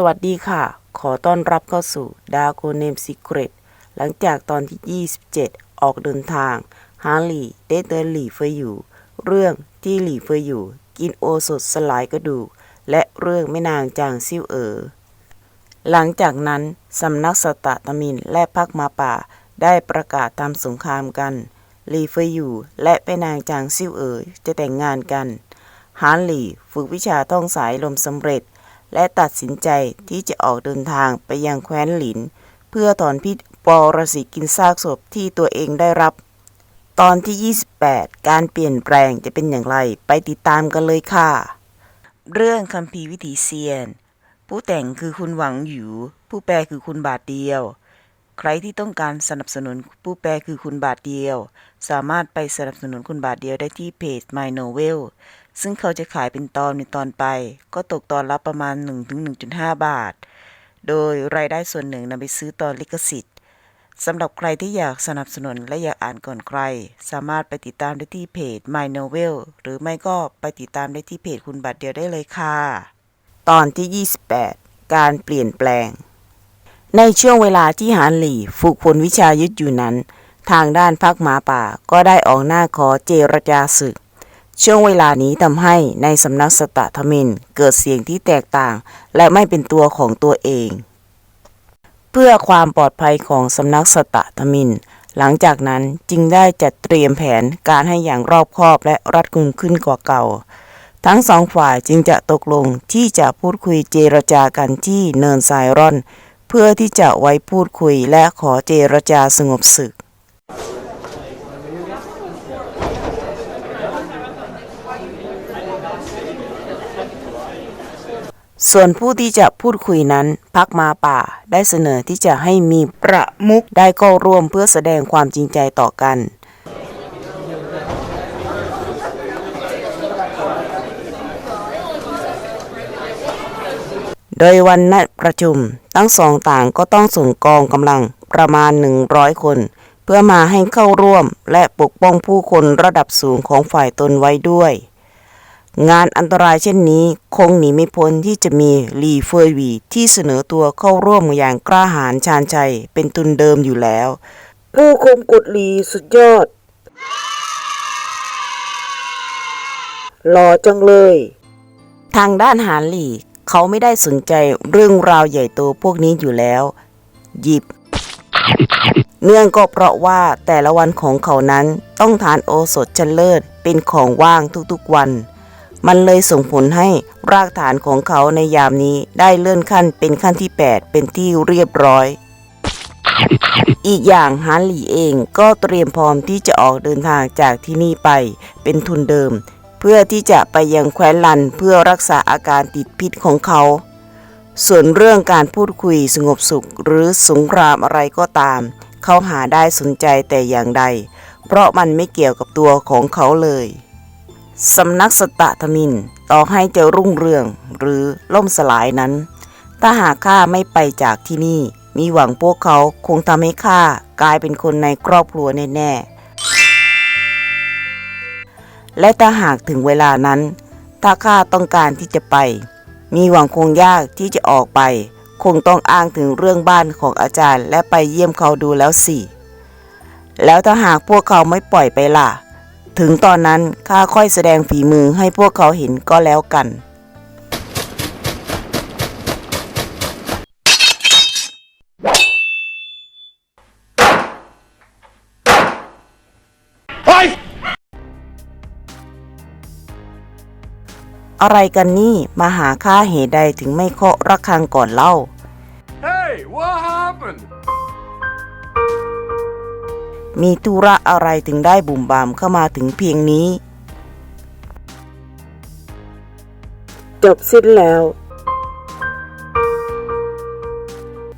สวัสดีค่ะ ขอต้อนรับเข้าสู่ d a r k Name Secret หลังจากตอนที่ 27 ออกเดินทางฮาร์ลีได้เดินหลีเฟยอยู่ เรื่องที่หลีเฟยอยู่ กินโอสถสลายกระดูก และเรื่องแม่นางจางซิ่วเอ๋อหลังจากนั้น สำนักสตะตมินและพักมาป่าได้ประกาศทำสงครามกันหลีเฟยอยู่ และแม่นางจางซิ่วเอ๋อจะแต่งงานกันฮานหลี่ฝึกวิชาท่องสายลมสำเร็จ และตัดสินใจที่จะออกเดินทางไปยังแคว้นหลิน เพื่อถอนพิษปรสิกินซากศพที่ตัวเองได้รับ ตอนที่ 28 การเปลี่ยนแปลงจะเป็นอย่างไรไปติดตามกันเลยค่ะ เรื่องคัมภีร์วิถีเซียน ผู้แต่งคือคุณหวังหยูผู้แปลคือคุณบาทเดียว ใครที่ต้องการสนับสนุนผู้แปลคือคุณบาทเดียว สามารถไปสนับสนุนคุณบาทเดียวได้ที่เพจ My Novel ซึ่งเขาจะขายเป็นตอนในตอนไป ก็ตกตอนละประมาณ 1-1.5 บาท โดยรายได้ส่วนหนึ่งนำไปซื้อตอนลิขสิทธิ์สำหรับใครที่อยากสนับสนุนและอยากอ่านก่อนใคร สามารถไปติดตามได้ที่เพจ My Novel หรือไม่ก็ไปติดตามได้ที่เพจคุณบัตรเดียวได้เลยค่ะ ตอนที่ 28 การเปลี่ยนแปลง ในช่วงเวลาที่หานหลี่ฝึกฝนวิชายุทธอยู่นั้น ทางด้านพักหมาป่าก็ได้ออกหน้าขอเจรจาศึก ช่วงเวลานี้ทำให้ในสำนักสตะทมินเกิดเสียงที่แตกต่าง และไม่เป็นตัวของตัวเอง เพื่อความปลอดภัยของสำนักสตะทมิน หลังจากนั้นจึงได้จัดเตรียมแผนการให้อย่างรอบคอบและรัดกุมขึ้นกว่าเก่า ทั้งสองฝ่ายจึงจะตกลงที่จะพูดคุยเจรจากันที่เนินทรายร่อน เพื่อที่จะไว้พูดคุยและขอเจรจาสงบศึก ส่วนผู้ที่จะพูดคุยนั้นพักมาป่าได้เสนอที่จะให้มีประมุขได้เข้าร่วมเพื่อแสดงความจริงใจต่อกันโดยวันนัดประชุมทั้งสองต่างก็ต้องส่งกองกำลังประมาณ 100 คน เพื่อมาให้เข้าร่วมและปกป้องผู้คนระดับสูงของฝ่ายตนไว้ด้วย งานอันตรายเช่นนี้คงหนีไม่พ้นที่จะมีลีเฟยวีที่เสนอตัวเข้าร่วมอย่างกล้าหาญชาญชัยเป็นทุนเดิมอยู่แล้วผู้คุมกฎลีสุดยอด หล่อจังเลย ทางด้านหานหลี่เขาไม่ได้สนใจเรื่องราวใหญ่โตพวกนี้อยู่แล้ว หยิบ เนื่องก็เพราะว่าแต่ละวันของเขานั้นต้องทานโอสถชั้นเลิศเป็นของว่างทุกๆวัน มันเลยส่งผลให้รากฐานของเขาในยามนี้ได้เลื่อนขั้นเป็นขั้นที่ 8 เป็นที่เรียบร้อย อีกอย่างฮานหลีเองก็เตรียมพร้อมที่จะออกเดินทางจากที่นี่ไปเป็นทุนเดิม เพื่อที่จะไปยังแคว้นลันเพื่อรักษาอาการติดพิษของเขา ส่วนเรื่องการพูดคุยสงบสุขหรือสงครามอะไรก็ตาม เขาหาได้สนใจแต่อย่างใด เพราะมันไม่เกี่ยวกับตัวของเขาเลย สำนักสตะทมิน ต่อให้จะรุ่งเรืองหรือล่มสลายนั้น ถ้าหากข้าไม่ไปจากที่นี่ มีหวังพวกเขาคงทำให้ข้ากลายเป็นคนในครอบครัวแน่ๆ และถ้าหากถึงเวลานั้น ถ้าข้าต้องการที่จะไป มีหวังคงยากที่จะออกไป คงต้องอ้างถึงเรื่องบ้านของอาจารย์ และไปเยี่ยมเขาดูแล้วสิ แล้วถ้าหากพวกเขาไม่ปล่อยไปล่ะ ถึงตอนนั้นข้าค่อยแสดงฝีมือให้พวกเขาเห็นก็แล้วกัน อะไรกันนี่มาหาข้าเหตุใดถึงไม่เคาะระฆังก่อนเล่า Hey, what happened? มีธุระอะไรถึงได้บุ่มบามเข้ามาถึงเพียงนี้ จบสิ้นแล้ว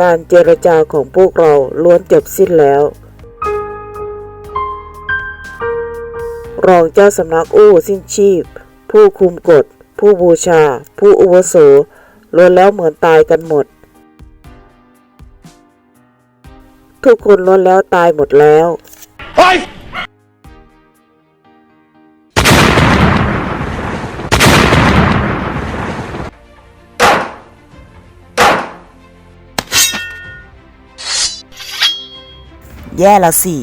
การเจรจาของพวกเราล้วนจบสิ้นแล้ว รองเจ้าสำนักอู้สิ้นชีพ ผู้คุมกฎ ผู้บูชา ผู้อุวโสล้วนแล้วเหมือนตายกันหมด ทุกคนล้วนแล้วตายหมดแล้วไแย่ละสิ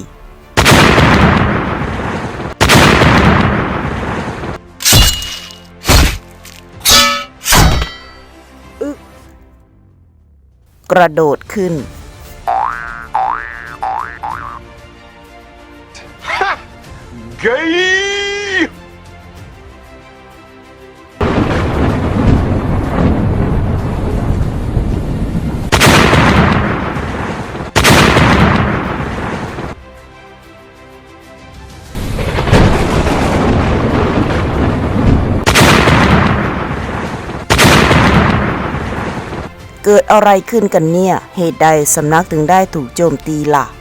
กระโดดขึ้น Gay! เกิดอะไรขึ้นกันเนี่ย เหตุใดสำนักถึงได้ถูกโจมตีล่ะ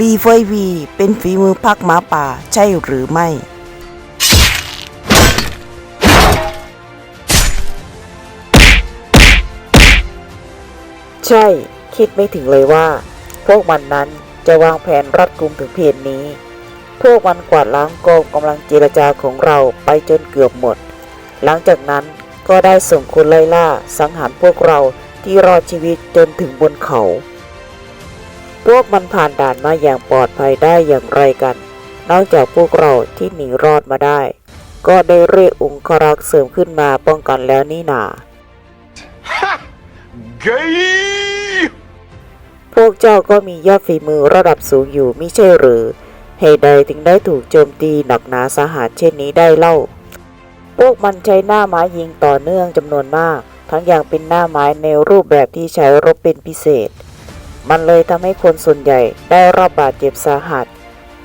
ลีเฟยวีเป็นฝีมือพักหมาป่าใช่หรือไม่ ใช่ คิดไม่ถึงเลยว่า พวกมันนั้นจะวางแผนรัดกุมถึงเพียนนี้ พวกมันกวาดล้างกองกำลังเจรจาของเราไปจนเกือบหมด หลังจากนั้นก็ได้ส่งคนไล่ล่าสังหารพวกเราที่รอดชีวิตจนถึงบนเขา พวกมันผ่านด่านมาอย่างปลอดภัยได้อย่างไรกัน นอกจากพวกเราที่หนีรอดมาได้ ก็ได้เรียกองครักษ์เสริมขึ้นมาป้องกันแล้วนี่นา Gay! พวกเจ้าก็มียอดฝีมือระดับสูงอยู่มิใช่หรือ เหตุใดถึงได้ถูกโจมตีหนักหนาสาหัสเช่นนี้ได้เล่า พวกมันใช้หน้าไม้ยิงต่อเนื่องจำนวนมาก ทั้งอย่างเป็นหน้าไม้ในรูปแบบที่ใช้รบเป็นพิเศษ มันเลยทำให้คนส่วนใหญ่ได้รับบาดเจ็บสาหัส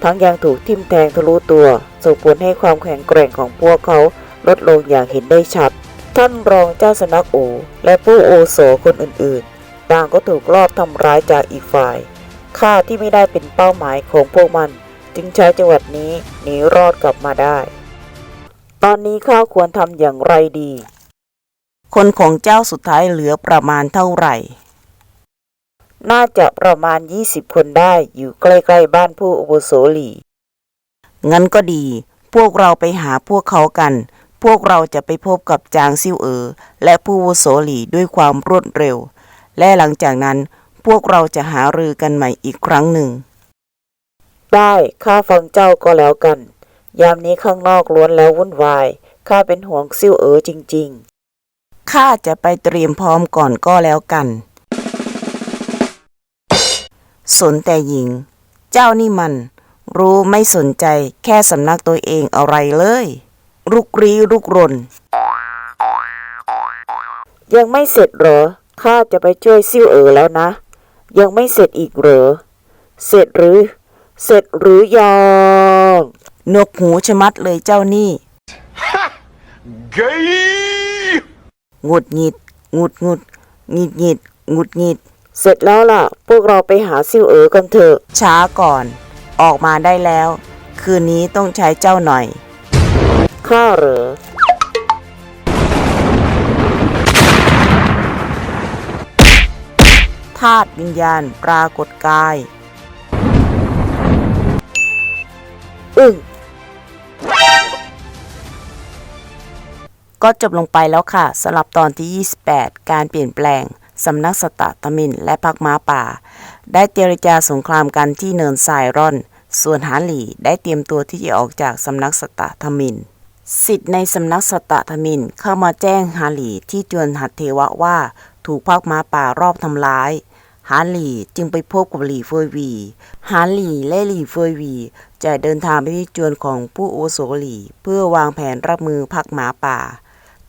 ทั้งยังถูกทิ่มแทงทะลุตัว ส่งผลให้ความแข็งแกร่งของพวกเขาลดลงอย่างเห็นได้ชัด ท่านรองเจ้าสนักโอ และผู้โอโสคนอื่นๆ ต่างก็ถูกลอบทำร้ายจากอีกฝ่าย ข้าที่ไม่ได้เป็นเป้าหมายของพวกมัน จึงใช้จังหวัดนี้หนีรอดกลับมาได้ ตอนนี้ข้าควรทำอย่างไรดี คนของเจ้าสุดท้ายเหลือประมาณเท่าไหร่ น่าจะประมาณ20คนได้อยู่ใกล้ๆบ้านผู้อุปโสหลีงั้นก็ดี พวกเราไปหาพวกเขากัน พวกเราจะไปพบกับจางซิ่วเอ๋อและผู้อาวุโสหลีด้วยความรวดเร็ว และหลังจากนั้นพวกเราจะหารือกันใหม่อีกครั้งหนึ่ง ได้ข้าฟังเจ้าก็แล้วกัน ยามนี้ข้างนอกล้วนแล้ววุ่นวายข้าเป็นห่วงซิ่วเอ๋อจริง ๆข้าจะไปเตรียมพร้อมก่อนก็แล้วกัน สนแต่หญิง เจ้านี่มัน รู้ไม่สนใจแค่สำนักตัวเองอะไรเลยรุกรีรุกรน ยังไม่เสร็จเหรอ ข้าจะไปช่วยซิ่วเอ๋อแล้วนะ ยังไม่เสร็จอีกเหรอ เสร็จหรือ เสร็จหรือยังนกหูชะมัดเลยเจ้านี่ Gay! หงุดหงิดหงุดหงุดหงิดหงิดหงุดหงิด เสร็จแล้วล่ะ พวกเราไปหาซิ่วเอ๋อกันเถอะ ช้าก่อน ออกมาได้แล้ว คืนนี้ต้องใช้เจ้าหน่อย ข้าเหรอ ธาตุวิญญาณปรากฏกาย อึ้งก็จบลงไปแล้วค่ะสำหรับตอนที่ 28 การเปลี่ยนแปลง สำนักสตะตมินและพักม้าป่า ได้เจรจาสงครามกันที่เนินทรายร่อน ส่วนหาหลีได้เตรียมตัวที่จะออกจากสำนักสตะทมินสิทธิ์ในสำนักสตะทมินเข้ามาแจ้งฮาหลีที่จวนหัดเทวะว่าถูกพักม้าป่ารอบทำร้ายฮาหลีจึงไปพบกับหลีเฟยวีฮาหลีและหลีเฟยวี จะเดินทางไปที่จวนของผู้โอโสหลี เพื่อวางแผนรับมือพักหมาป่า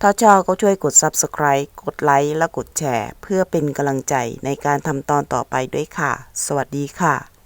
ถ้าชอบก็ช่วยกด Subscribe กดไลค์และกดแชร์ เพื่อเป็นกำลังใจในการทำตอนต่อไปด้วยค่ะ สวัสดีค่ะ